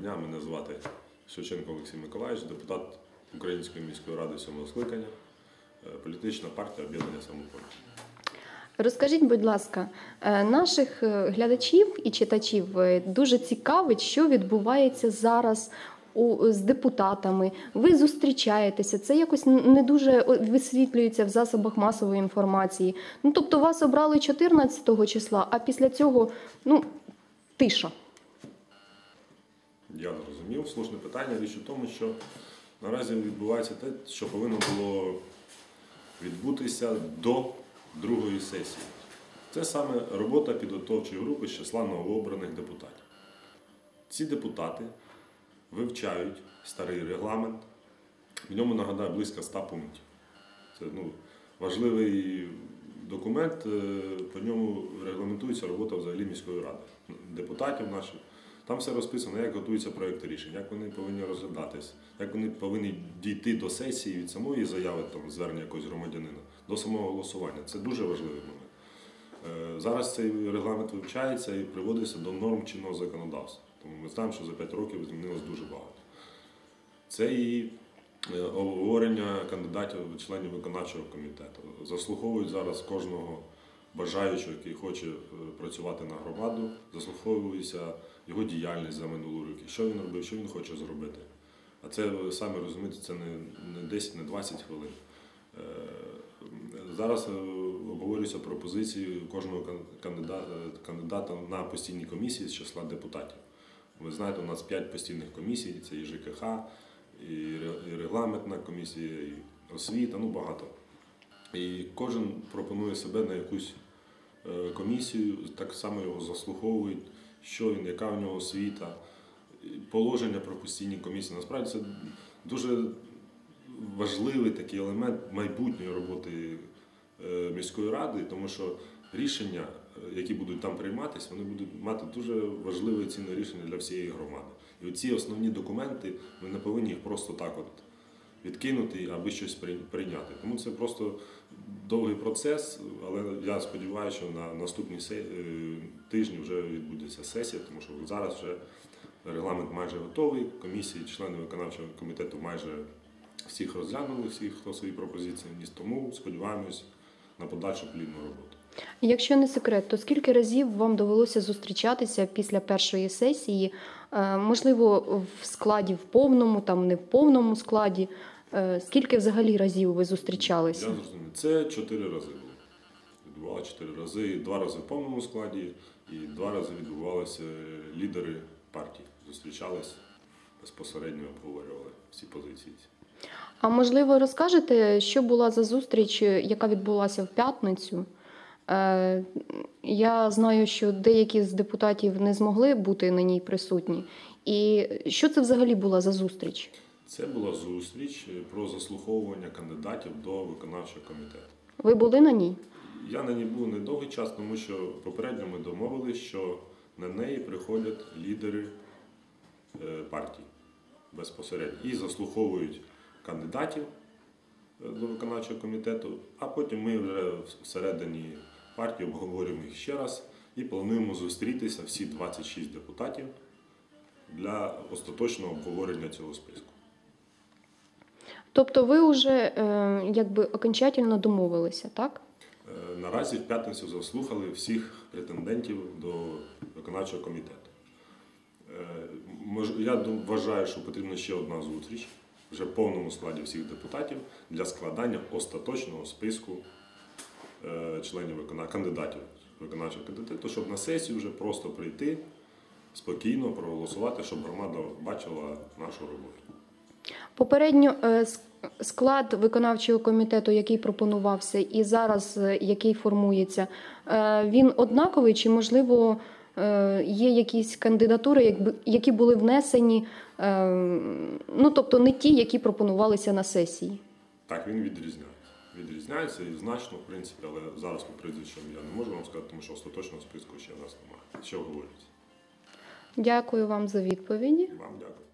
дня. Мене звати Шевченко Олексій Миколаївич, депутат Української міської ради сьомого скликання, е, політична партія об'єднання самопоміч. Розкажіть, будь ласка, е, наших е, глядачів і читачів дуже цікавить, що відбувається зараз у, з депутатами. Ви зустрічаєтеся, це якось не дуже висвітлюється в засобах масової інформації. Ну тобто вас обрали 14 числа, а після цього ну тиша. Я зрозумів, слушне питання. Річ у тому, що наразі відбувається те, що повинно було відбутися до другої сесії. Це саме робота підготовчої групи з числа новообраних депутатів. Ці депутати вивчають старий регламент. В ньому нагадаю близько 100 пунктів. Це ну, важливий документ, е, по ньому регламентується робота взагалі міської ради, депутатів наших. Там все розписано, як готуються проекти рішень, як вони повинні розглядатись, як вони повинні дійти до сесії від самої заяви там, звернення якогось громадянина до самого голосування. Це дуже важливий момент. Е, Зараз цей регламент вивчається і приводиться до норм чинного законодавства. Тому ми знаємо, що за 5 років змінилось дуже багато. Це і е, обговорення кандидатів членів виконавчого комітету. Заслуховують зараз кожного бажаючого, який хоче е, працювати на громаду, заслуховується його діяльність за минулі роки, що він робив, що він хоче зробити. А це ви самі розумієте, це не, не 10, не 20 хвилин. Е, Зараз е, обговорюються пропозиції кожного кандидата, кандидата на постійні комісії з числа депутатів. Ви знаєте, у нас 5 постійних комісій, це і ЖКХ, і регламентна комісія, і освіта, ну багато. І кожен пропонує себе на якусь е, комісію, так само його заслуховують, що він, яка в нього освіта, положення про постійні комісії. Насправді це дуже важливий такий елемент майбутньої роботи е, міської ради, тому що рішення, е, які будуть там прийматися, вони будуть мати дуже важливе цінне рішення для всієї громади. І оці основні документи ми не повинні їх просто так от відкинути, аби щось прий- прийняти. Тому це просто довгий процес, але я сподіваюся, що на наступній е, тижні вже відбудеться сесія, тому що зараз вже регламент майже готовий. Комісії, члени виконавчого комітету майже всіх розглянули, всіх, хто свої пропозиції вніс. Тому сподіваємось на подальшу плідну роботу. Якщо не секрет, то скільки разів вам довелося зустрічатися після першої сесії? Е, Можливо, в складі в повному, там не в повному складі. Е, Скільки взагалі разів ви зустрічалися? Я зрозумів. Це чотири рази було. Відбувалося чотири рази, два рази в повному складі, і два рази відбувалися лідери партій. Зустрічались безпосередньо обговорювали всі позиції. А можливо, розкажете, що була за зустріч, е, яка відбулася в п'ятницю? Е, Я знаю, що деякі з депутатів не змогли бути на ній присутні. І що це взагалі була за зустріч? Це була зустріч про заслуховування кандидатів до виконавчого комітету. Ви були на ній? Я на ній був недовгий час, тому що попередньо ми домовилися, що на неї приходять лідери е, партій безпосередньо і заслуховують кандидатів е, до виконавчого комітету, а потім ми вже всередині партії обговорюємо їх ще раз і плануємо зустрітися всі 26 депутатів для остаточного обговорення цього списку. Тобто ви вже е, якби окончательно домовилися, так? Е, Наразі в п'ятницю заслухали всіх претендентів до виконавчого комітету. Е, Я вважаю, що потрібна ще одна зустріч вже в повному складі всіх депутатів для складання остаточного списку членів викона... кандидатів виконавчого комітету, щоб на сесію вже просто прийти спокійно проголосувати, щоб громада бачила нашу роботу. Попередньо е, склад виконавчого комітету, який пропонувався, і зараз е, який формується, е, він однаковий чи можливо е, є якісь кандидатури, які були внесені, е, ну тобто не ті, які пропонувалися на сесії? Так, він відрізняється. Відрізняється і значно, в принципі, але зараз по прізвищам я не можу вам сказати, тому що остаточного списку ще в нас немає. Ще обговорюється. Дякую вам за відповіді. Вам дякую.